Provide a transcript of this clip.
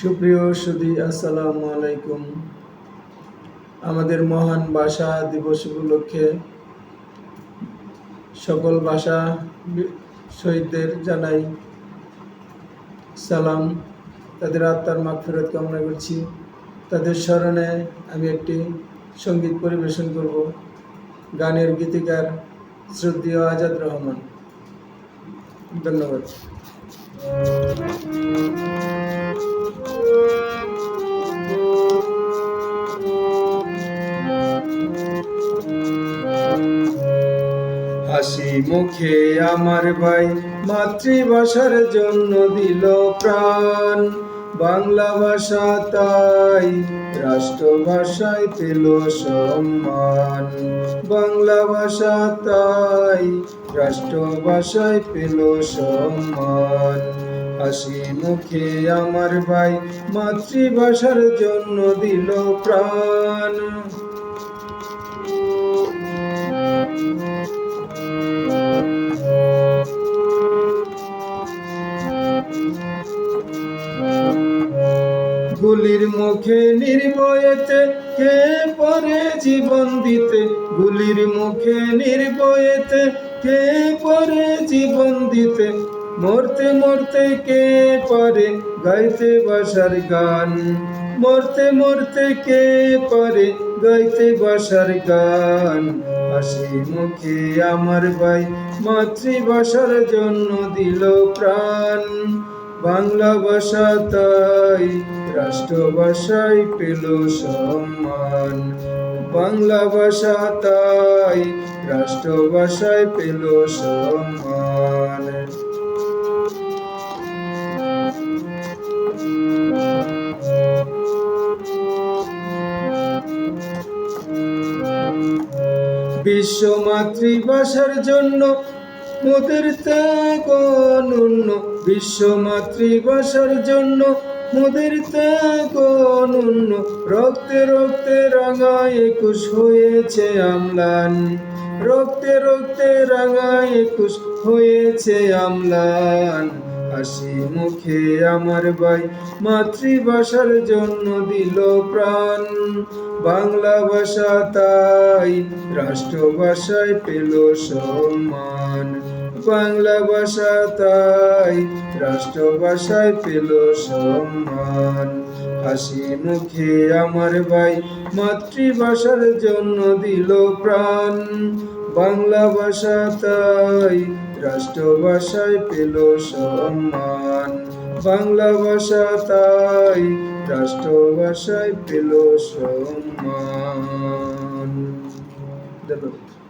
সুপ্রিয় সুদী আসসালামু আলাইকুম। আমাদের মহান ভাষা দিবস উপলক্ষে সকল ভাষা শহীদদের জানাই সালাম। তাদের আত্মার মাগফিরাত কামনা করছি। তাদের স্মরণে আমি একটি সংগীত পরিবেশন করব। গানের গীতিকার শ্রদ্ধেয় আজাদ রহমান। ধন্যবাদ। হাসি মুখে আমার ভাই। মাতৃভাষার জন্য দিল প্রাণ। বাংলা ভাষা তাই রাষ্ট্রভাষায় পেল সম্মান। বাংলা ভাষা তাই রাষ্ট্রভাষায় পেল সম্মান। হাসি মুখে আমার ভাই মাতৃভাষার জন্য দিল প্রাণ। গুলির মুখে নির্ভয়েতে কে পরে জীবন দিতে? গুলির মুখে নির্ভয়েতে কে পরে জীবন দিতে? মরতে মরতে কে পারে গাইতে বাসার গান? মরতে মরতে কে পারে গাইতে বাসার গান? হাসি মুখে আমার ভাই মাতৃভাষার জন্য দিল প্রাণ। বাংলা ভাষা তাই রাষ্ট্রভাষায় পেল সম্মান। বাংলা ভাষা তাই রাষ্ট্রভাষায় পেল সম্মান। বিশ্ব মাতৃভাষার জন্য মোদের ত্যাগ অনন্য। বিশ্ব মাতৃভাষার জন্য মোদের ত্যাগ অনন্য রক্তে রক্তে রাঙা একুশ হয়েছে আমলান। রক্তে রক্তে রাঙা একুশ হয়েছে আমলান। হাসি মুখে আমার ভাই মাতৃভাষার জন্য দিল প্রাণ। বাংলা ভাষা তাই রাষ্ট্রভাষায় পেল সম্মান। বাংলা ভাষা তাই রাষ্ট্রভাষায় পেল সম্মান। হাসি মুখে আমার ভাই মাতৃভাষার জন্য দিল প্রাণ। বাংলা ভাষা তাই রাষ্ট্রভাষায় পেল সম্মান। বাংলা ভাষা তাই রাষ্ট্রভাষায় পেল সম্মান। ধন্যবাদ।